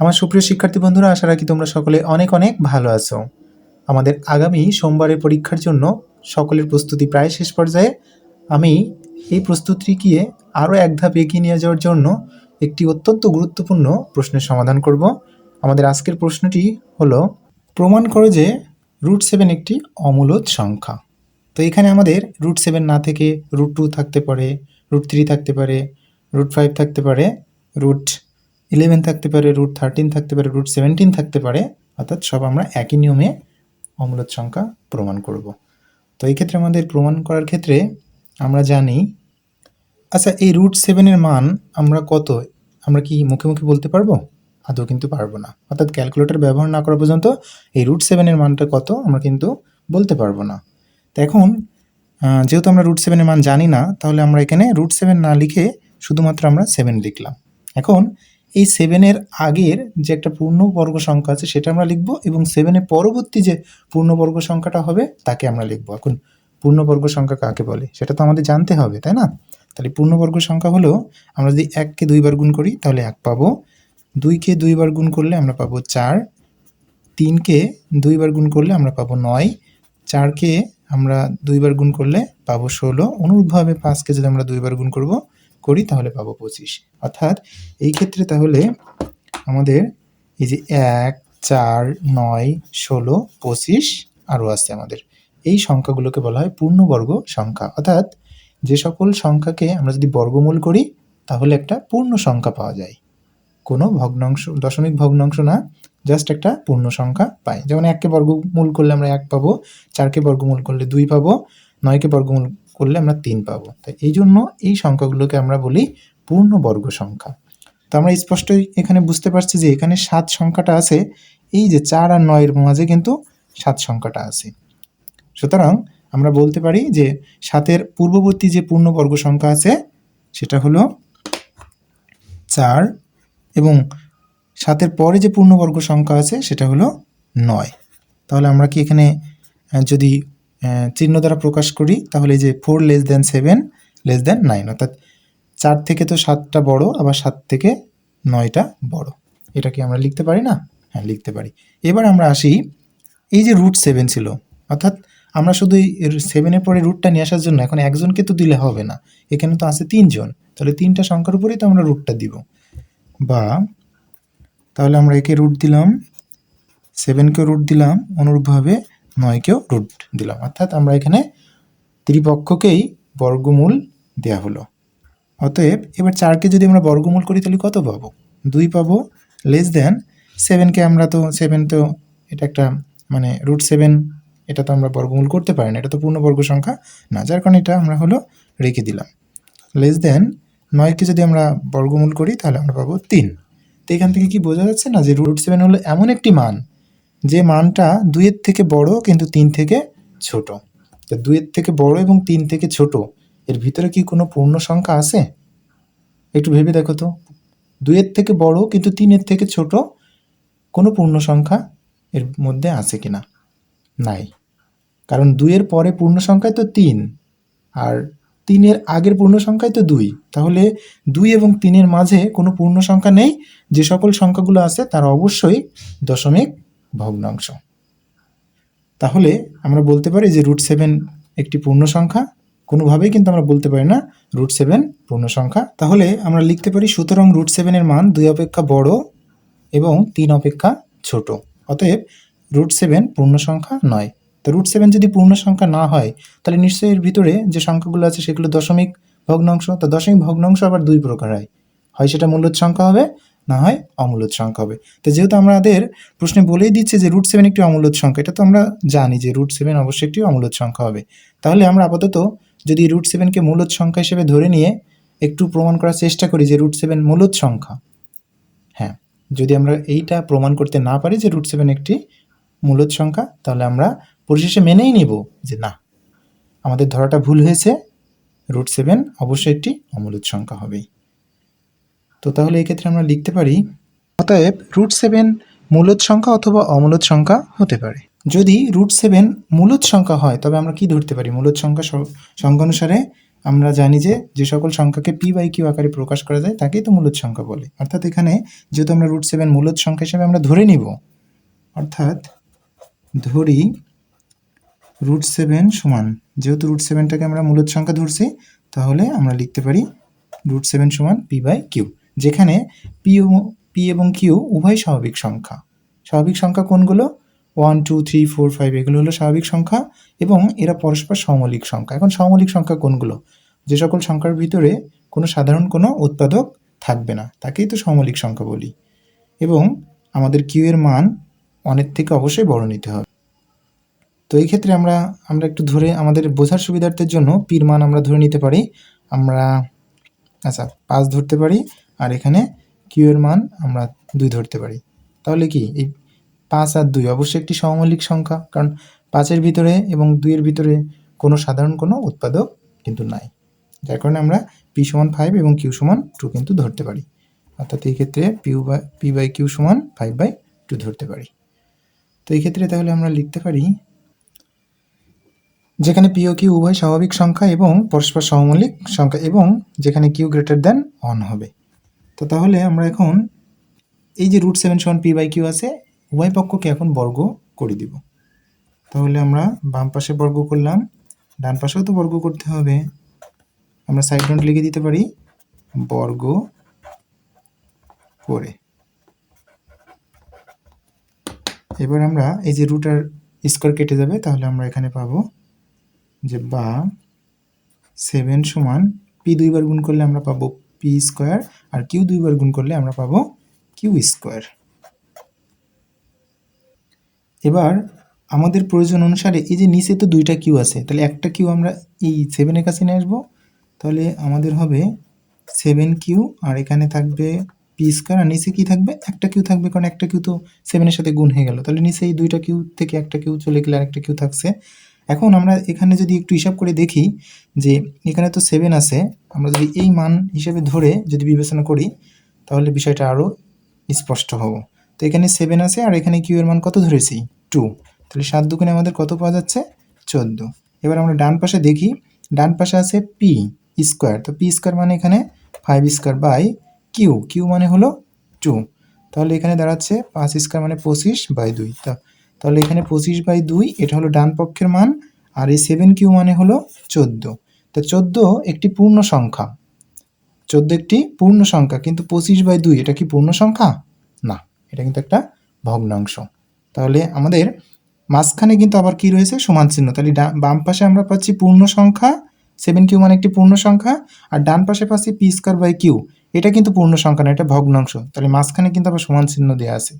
আমার সুপ্রিয় শিক্ষার্থী বন্ধুরা, আশা রাখি তোমরা সকলে অনেক অনেক ভালো আছো। আমাদের আগামী সোমবারের পরীক্ষার জন্য সকলের প্রস্তুতি প্রায় শেষ পর্যায়ে। আমি এই প্রস্তুতিকে আরও এক ধাপ এগিয়ে নিয়ে যাওয়ার জন্য একটি অত্যন্ত গুরুত্বপূর্ণ প্রশ্নের সমাধান করব। আমাদের আজকের প্রশ্নটি হলো, প্রমাণ করো যে রুট সেভেন একটি অমূলত সংখ্যা। তো এখানে আমাদের রুট সেভেন না থেকে রুট টু থাকতে পারে রুট থ্রি থাকতে পারে রুট ফাইভ থাকতে পারে রুট ইলেভেন থাকতে পারে রুট থার্টিন থাকতে পারে রুট সেভেন্টিন থাকতে পারে, অর্থাৎ সব আমরা একই নিয়মে অমূলদ সংখ্যা প্রমাণ করব। তো এই ক্ষেত্রে আমাদের প্রমাণ করার ক্ষেত্রে আমরা জানি আচ্ছা এই রুট সেভেনের মান আমরা কত? আমরা কি মুখে মুখে বলতে পারব? আদৌ কিন্তু পারব না। অর্থাৎ ক্যালকুলেটর ব্যবহার না করা পর্যন্ত এই রুট সেভেনের মানটা কত আমরা কিন্তু বলতে পারব না। তো এখন যেহেতু আমরা রুট সেভেনের মান জানি না, তাহলে আমরা এখানে রুট সেভেন না লিখে শুধুমাত্র আমরা সেভেন লিখলাম। এখন এই সেভেনের আগের যে একটা পূর্ণবর্গ সংখ্যা আছে সেটা আমরা লিখব এবং সেভেনের পরবর্তী যে পূর্ণবর্গ সংখ্যাটা হবে তাকে আমরা লিখব। এখন পূর্ণবর্গ সংখ্যা কাকে বলে? সেটা তো আমাদের জানতে হবে, তাই না? তাহলে পূর্ণবর্গ সংখ্যা হলো, আমরা যদি এককে দুইবার গুণ করি, তাহলে এক পাবো। দুইকে দুইবার গুণ করলে আমরা পাবো চার। তিনকে দুইবার গুণ করলে আমরা পাবো নয়। চারকে আমরা দুইবার গুণ করলে পাবো ষোলো। অনুরূপভাবে পাঁচকে যদি আমরা দুইবার গুণ করব করি, তাহলে পাবো পঁচিশ। অর্থাৎ এই ক্ষেত্রে তাহলে আমাদের এই যে এক, চার, নয়, ষোলো, পঁচিশ আরও আছে আমাদের। এই সংখ্যাগুলোকে বলা হয় পূর্ণবর্গ সংখ্যা। অর্থাৎ যে সকল সংখ্যাকে আমরা যদি বর্গমূল করি, তাহলে একটা পূর্ণ সংখ্যা পাওয়া যায়। কোনো ভগ্নাংশ, দশমিক ভগ্নাংশ না জাস্ট একটা পূর্ণ সংখ্যা পাই। যেমন এককে বর্গমূল করলে আমরা এক পাবো, চারকে বর্গমূল করলে দুই পাবো, নয়কে বর্গমূল করলে আমরা তিন পাবো। তাই এই জন্য এই সংখ্যাগুলোকে আমরা বলি পূর্ণবর্গ সংখ্যা। তো আমরা স্পষ্টই এখানে বুঝতে পারছি যে এখানে সাত সংখ্যাটা আছে, এই যে চার আর নয়ের মাঝে কিন্তু সাত সংখ্যাটা আছে। সুতরাং আমরা বলতে পারি যে সাতের পূর্ববর্তী যে পূর্ণবর্গ সংখ্যা আছে, সেটা হলো চার এবং সাতের পরে যে পূর্ণবর্গ সংখ্যা আছে, সেটা হলো নয়। তাহলে আমরা কি এখানে যদি চিহ্ন দ্বারা প্রকাশ করি, তাহলে এই যে four less than seven less than nine অর্থাৎ চার থেকে তো সাতটা বড়, আবার সাত থেকে নয়টা বড়। এটা কি আমরা লিখতে পারি না? হ্যাঁ লিখতে পারি। এবার আমরা আসি, এই যে রুট সেভেন ছিল, অর্থাৎ আমরা শুধু এই সেভেনের পরে রুটটা নিয়ে আসার জন্য এখন একজনকে তো দিলে হবে না, এখানে তো আছে তিনজন, তাহলে তিনটা সংখ্যার উপরেই তো আমরা রুটটা দিব। বা, তাহলে আমরা একে রুট দিলাম সেভেনকেও রুট দিলাম, অনুরূপভাবে নয়কেও রুট দিলাম। অর্থাৎ আমরা এখানে ত্রিপক্ষকেই বর্গমূল দেয়া হলো। অতএব এবার চারকে যদি আমরা বর্গমূল করি, তাহলে কত পাবো? দুই পাবো লেস দেন সেভেনকে আমরা তো সেভেন তো এটা একটা মানে রুট সেভেন এটা তো আমরা বর্গমূল করতে পারি না, এটা তো পূর্ণবর্গ সংখ্যা না, যার কারণে এটা আমরা হলো রেখে দিলাম। লেস দেন নয়কে যদি আমরা বর্গমূল করি, তাহলে আমরা পাবো তিন। তো এখান থেকে কি বোঝা যাচ্ছে না যে রুট সেভেন হলো এমন একটি মান যে মানটা দুইয়ের থেকে বড় কিন্তু তিন থেকে ছোট। তো দুইয়ের থেকে বড় এবং তিন থেকে ছোট, এর ভিতরে কি কোনো পূর্ণ সংখ্যা আছে? একটু ভেবে দেখো তো। দুইয়ের থেকে বড় কিন্তু তিনের থেকে ছোট কোনো পূর্ণ সংখ্যা এর মধ্যে আছে কি না নাই। কারণ দুইয়ের পরে পূর্ণ সংখ্যায় তো তিন, আর তিনের আগের পূর্ণ সংখ্যায় তো দুই। তাহলে দুই এবং তিনের মাঝে কোনো পূর্ণ সংখ্যা নেই। যে সকল সংখ্যাগুলো আছে তারা অবশ্যই দশমিক ভগ্নাংশ। তাহলে আমরা বলতে পারি যে রুট সেভেন একটি পূর্ণ সংখ্যা, কোনোভাবেই কিন্তু আমরা বলতে পারি না রুট সেভেন পূর্ণ সংখ্যা। তাহলে আমরা লিখতে পারি সুতরাং রুট সেভেনের মান দুই অপেক্ষা বড় এবং তিন অপেক্ষা ছোট। অতএব রুট সেভেন পূর্ণ সংখ্যা নয়। তো রুট সেভেন যদি পূর্ণ সংখ্যা না হয়, তাহলে নিশ্চয়ই এর ভিতরে যে সংখ্যাগুলো আছে সেগুলো দশমিক ভগ্নাংশ। তো দশমিক ভগ্নাংশ আবার দুই প্রকার হয়। হয় সেটা মূল্যদ সংখ্যা হবে না হয় অমূল্যদ সংখ্যা হবে। তো যেহেতু আমাদের প্রশ্নে বলেই দিচ্ছে যে রুট সেভেন একটি অমূল্যদ সংখ্যা, এটা তো আমরা জানি যে রুট সেভেন অবশ্যই একটি অমূল্যদ সংখ্যা হবে। তাহলে আমরা আপাতত যদি রুট সেভেনকে মূলদ সংখ্যা হিসেবে ধরে নিয়ে একটু প্রমাণ করার চেষ্টা করি যে রুট সেভেন মূলদ সংখ্যা। হ্যাঁ যদি আমরা এইটা প্রমাণ করতে না পারি যে রুট সেভেন একটি মূলদ সংখ্যা, তাহলে আমরা পরিশেষে মেনেই নিব যে না, আমাদের ধরাটা ভুল হয়েছে রুট সেভেন অবশ্যই একটি অমূলদ সংখ্যা হবেই। তো তাহলে এই ক্ষেত্রে আমরা লিখতে পারি, অতএব রুট সেভেন মূলদ সংখ্যা অথবা অমূলদ সংখ্যা হতে পারে। যদি রুট সেভেন মূলদ সংখ্যা হয়, তবে আমরা কি ধরতে পারি? মূলদ সংখ্যা সংখ্যা অনুসারে আমরা জানি যে যে সকল সংখ্যাকে পি বাই কিউ আকারে প্রকাশ করা যায়, তাকেই তো মূলদ সংখ্যা বলে। অর্থাৎ এখানে যেহেতু আমরা রুট সেভেন মূলদ সংখ্যা হিসেবে আমরা ধরে নিব, অর্থাৎ ধরি রুট সেভেন সমান, যেহেতু রুট সেভেনটাকে আমরা মূলদ সংখ্যা ধরছি, তাহলে আমরা লিখতে পারি রুট সেভেন সমান পি বাই কিউ যেখানে পি পি এবং কিউ উভয় স্বাভাবিক সংখ্যা। স্বাভাবিক সংখ্যা কোনগুলো? One two three four five এগুলো হলো স্বাভাবিক সংখ্যা এবং এরা পরস্পর সমলিক সংখ্যা। এখন সমলিক সংখ্যা কোনগুলো? যে সকল সংখ্যার ভিতরে কোনো সাধারণ কোনো উৎপাদক থাকবে না, তাকেই তো সমলিক সংখ্যা বলি। এবং আমাদের কিউ এর মান অনেক থেকে অবশ্যই বড় নিতে হবে। তো এই ক্ষেত্রে আমরা আমরা একটু ধরে আমাদের বোঝার সুবিধার্থের জন্য পির মান আমরা ধরে নিতে পারি। আমরা আচ্ছা পাঁচ ধরতে পারি। আর এখানে কিউ এর মান আমরা দুই ধরতে পারি। তাহলে কি? এই পাঁচ আর দুই অবশ্যই একটি সমমৌলিক সংখ্যা, কারণ পাঁচের ভিতরে এবং দুইয়ের ভিতরে কোনো সাধারণ কোনো উৎপাদক কিন্তু নাই। যার কারণে আমরা পি সমান ফাইভ এবং কিউ সমান টু কিন্তু ধরতে পারি। অর্থাৎ এই ক্ষেত্রে পিউ বাই পি বাই কিউ সমান ফাইভ বাই টু ধরতে পারি। তো এই ক্ষেত্রে তাহলে আমরা লিখতে পারি, যেখানে পিও কিউ উভয় স্বাভাবিক সংখ্যা এবং পরস্পর সমমৌলিক সংখ্যা এবং যেখানে কিউ গ্রেটার দেন ওয়ান হবে। তো তাহলে আমরা এখন এই যে রুট সেভেন সমান পি বাই কিউ আছে উভয় পক্ষকে এখন বর্গ করে দিব। তাহলে আমরা বাম পাশে বর্গ করলাম, ডান পাশেও তো বর্গ করতে হবে। আমরা সাইড নোট লিখে দিতে পারি, বর্গ করে। এবার আমরা এই যে রুট আর স্কোয়ার কেটে যাবে, তাহলে আমরা এখানে পাবো যে বা সেভেন সমান পি দুইবার গুণ করলে আমরা পাবো পি স্কোয়ার আর কিউ দুইবার গুণ করলে আমরা পাবো কিউ স্কোয়ার এবার আমাদের প্রয়োজন অনুসারে এই যে নিচে তো দুইটা কিউ আছে, তাহলে একটা কিউ আমরা এই সেভেনের কাছে নিয়ে আসব। তাহলে আমাদের হবে সেভেন কিউ আর এখানে থাকবে পি স্কোয়ার আর নিচে কি থাকবে? একটা কিউ থাকবে, কারণ একটা কিউ তো সেভেনের সাথে গুণ হয়ে গেল। তাহলে নিচে এই দুইটা কিউ থেকে একটা কিউ চলে গেলে আরেকটা কিউ থাকছে। এখন আমরা এখানে যদি একটু হিসাব করে দেখি যে এখানে তো সেভেন আছে, আমরা যদি এই মান হিসেবে ধরে যদি বিবেচনা করি, তাহলে বিষয়টা আরও স্পষ্ট হব। তো এখানে সেভেন আছে আর এখানে কিউ এর মান কত ধরেছি? টু তাহলে সাত দুগুণে আমাদের কত পাওয়া যাচ্ছে? চোদ্দ। এবার আমরা ডান পাশে দেখি, ডান পাশে আছে পি স্কোয়ার তো পি স্কোয়ার মানে এখানে five square by Q Q মানে হলো টু তাহলে এখানে দাঁড়াচ্ছে পাঁচ স্কোয়ার মানে পঁচিশ বাই দুই। তা তাহলে এখানে পঁচিশ বাই দুই, এটা হলো ডান পক্ষের মান, আর এই সেভেন কিউ মানে হলো চোদ্দ। তো চোদ্দ একটি পূর্ণ সংখ্যা। চোদ্দ একটি পূর্ণ সংখ্যা, কিন্তু পঁচিশ বাই দুই, এটা কি পূর্ণ সংখ্যা? না, এটা কিন্তু একটা ভগ্নাংশ। তাহলে আমাদের মাঝখানে কিন্তু আবার কি রয়েছে? সমান চিহ্ন। তাহলে বাম পাশে আমরা পাচ্ছি পূর্ণ সংখ্যা সেভেন কিউ মানে একটি পূর্ণ সংখ্যা, আর ডান পাশে পাচ্ছি পি স্কোয়ার বাই কিউ এটা কিন্তু পূর্ণ সংখ্যা না, এটা ভগ্নাংশ। তাহলে মাঝখানে কিন্তু আবার সমান চিহ্ন দেওয়া আছে।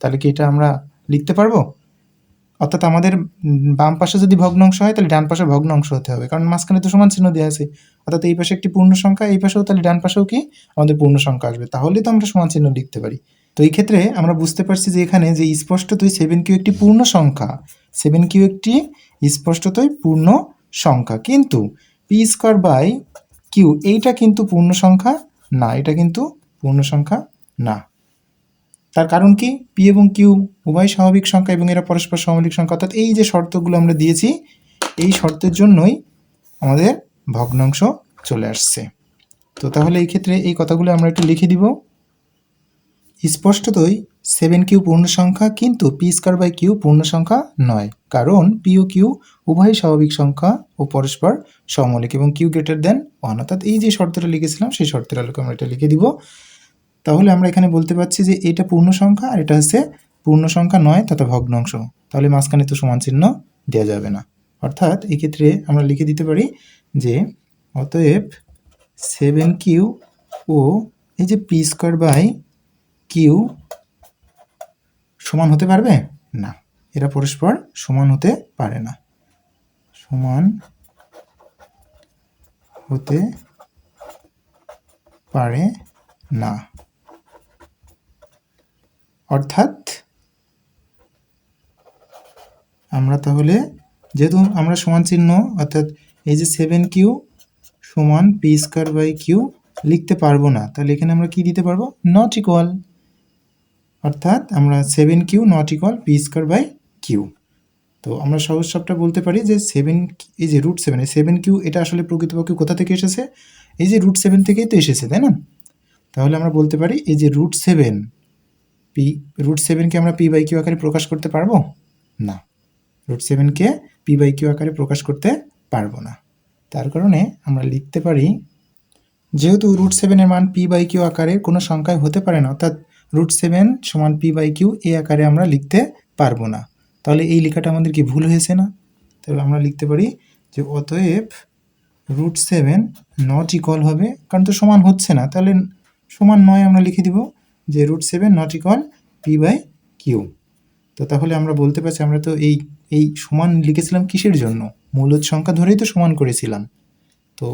তাহলে কি এটা আমরা লিখতে পারব? অর্থাৎ আমাদের বাম পাশে যদি ভগ্নাংশ হয়, তাহলে ডান পাশে ভগ্নাংশ হতে হবে। কারণ মাঝখানে তো সমান চিহ্ন দেওয়া আছে। অর্থাৎ এই পাশে একটি পূর্ণ সংখ্যা, এই পাশেও তাহলে ডান পাশেও কি? আমাদের পূর্ণ সংখ্যা আসবে। তাহলে তো আমরা সমান চিহ্ন লিখতে পারি। তো এই ক্ষেত্রে আমরা বুঝতে পারছি যে এখানে যে স্পষ্টতই সেভেন কিউ একটি পূর্ণ সংখ্যা সেভেন কিউ একটি স্পষ্টতই পূর্ণ সংখ্যা। কিন্তু পি স্কোয়ার বাই কিউ এইটা কিন্তু পূর্ণ সংখ্যা না, এটা কিন্তু পূর্ণ সংখ্যা না। তার কারণ কি? পি এবং কিউ উভয় স্বাভাবিক সংখ্যা এবং এরা পরস্পর সমলিক সংখ্যা। অর্থাৎ এই যে শর্তগুলো আমরা দিয়েছি, এই শর্তের জন্যই আমাদের ভগ্নাংশ চলে আসছে। তো তাহলে এই ক্ষেত্রে এই কথাগুলো আমরা একটু লিখে দিব। স্পষ্টতই সেভেন কিউ পূর্ণ সংখ্যা কিন্তু পি স্কোয়ার বাই কিউ পূর্ণ সংখ্যা নয়। কারণ পি ও কিউ উভয় স্বাভাবিক সংখ্যা ও পরস্পর সমলিক এবং কিউ গ্রেটার দেন ওয়ান অর্থাৎ এই যে শর্তটা লিখেছিলাম, সেই শর্তের আলোকে আমরা এটা লিখে দিব। তাহলে আমরা এখানে বলতে পারছি যে এটা পূর্ণ সংখ্যা আর এটা হচ্ছে পূর্ণ সংখ্যা নয় তথা ভগ্নাংশ তাহলে মাঝখানে তো সমান চিহ্ন দেওয়া যাবে না। অর্থাৎ এক্ষেত্রে আমরা লিখে দিতে পারি যে অতএব সেভেন কিউ ও এই যে পি স্কোয়ার বাই কিউ সমান হতে পারবে? না। এরা পরস্পর সমান হতে পারে না। সমান হতে পারে না। অর্থাৎ আমরা তাহলে যেহেতু আমরা সমান চিহ্ন, অর্থাৎ এই যে সেভেন কিউ সমান পি স্কোয়ার বাই কিউ লিখতে পারব না, তাহলে এখানে আমরা কি দিতে পারব? নট ইকুয়াল অর্থাৎ আমরা seven Q not equal P square by Q তো আমরা সহজ সবটা বলতে পারি যে সেভেন এই যে রুট সেভেন সেভেন কিউ এটা আসলে প্রকৃতপক্ষে কোথা থেকে এসেছে? এই যে রুট সেভেন থেকেই তো এসেছে, তাই না? তাহলে আমরা বলতে পারি এই যে রুট সেভেন পি রুট সেভেনকে আমরা পি বাই কিউ আকারে প্রকাশ করতে পারব? না। রুট সেভেনকে পি বাই কিউ আকারে প্রকাশ করতে পারব না। তার কারণে আমরা লিখতে পারি, যেহেতু রুট সেভেনের মান পি বাই কিউ আকারে কোনো সংখ্যায় হতে পারে না, অর্থাৎ রুট সেভেন সমান পি বাই কিউ এ আকারে আমরা লিখতে পারব না। তাহলে এই লেখাটা আমাদের কি ভুল হয়েছে না? তাহলে আমরা লিখতে পারি যে অতএব রুট সেভেন নট ইকুয়াল হবে, কারণ তো সমান হচ্ছে না। তাহলে সমান নয় আমরা লিখে দিব। যে root seven not equal P by Q তো তাহলে আমরা বলতে পারছি, আমরা তো এই এই সমান লিখেছিলাম কিসের জন্য? মূলদ সংখ্যা ধরেই তো সমান করেছিলাম। তো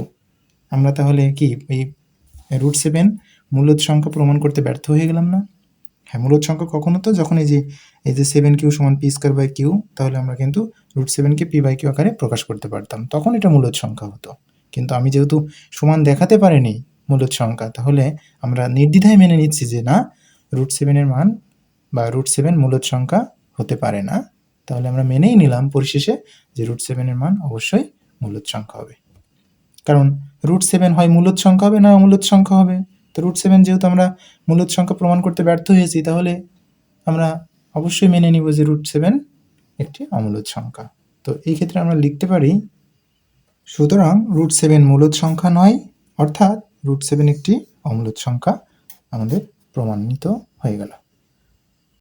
আমরা তাহলে কি, এই রুট সেভেন মূলদ সংখ্যা প্রমাণ করতে ব্যর্থ হয়ে গেলাম না? হ্যাঁ মূলদ সংখ্যা কখনো তো, যখন এই যে এই যে সেভেন কিউ সমান পি স্কোয়ার বাই কিউ তাহলে আমরা কিন্তু রুট সেভেনকে পি বাই কিউ আকারে প্রকাশ করতে পারতাম। তখন এটা মূলদ সংখ্যা হতো। কিন্তু আমি যেহেতু সমান দেখাতে পারিনি মূলদ সংখ্যা। তাহলে আমরা নির্দ্বিধায় মেনে নিচ্ছি যে না রুট সেভেনের মান বা রুট সেভেন মূলত সংখ্যা হতে পারে না। তাহলে আমরা মেনেই নিলাম পরিশেষে যে রুট সেভেনের মান অবশ্যই মূলদ সংখ্যা হবে। কারণ রুট সেভেন হয় মূলত সংখ্যা হবে না অমূলদ সংখ্যা হবে। তো রুট সেভেন যেহেতু আমরা মূলদ সংখ্যা প্রমাণ করতে ব্যর্থ হয়েছি, তাহলে আমরা অবশ্যই মেনে নিব যে রুট সেভেন একটি অমূলত সংখ্যা। তো এই ক্ষেত্রে আমরা লিখতে পারি, সুতরাং রুট সেভেন মূলত সংখ্যা নয়, অর্থাৎ রুট সেভেন একটি অমূলদ সংখ্যা আমাদের প্রমাণিত হয়ে গেল।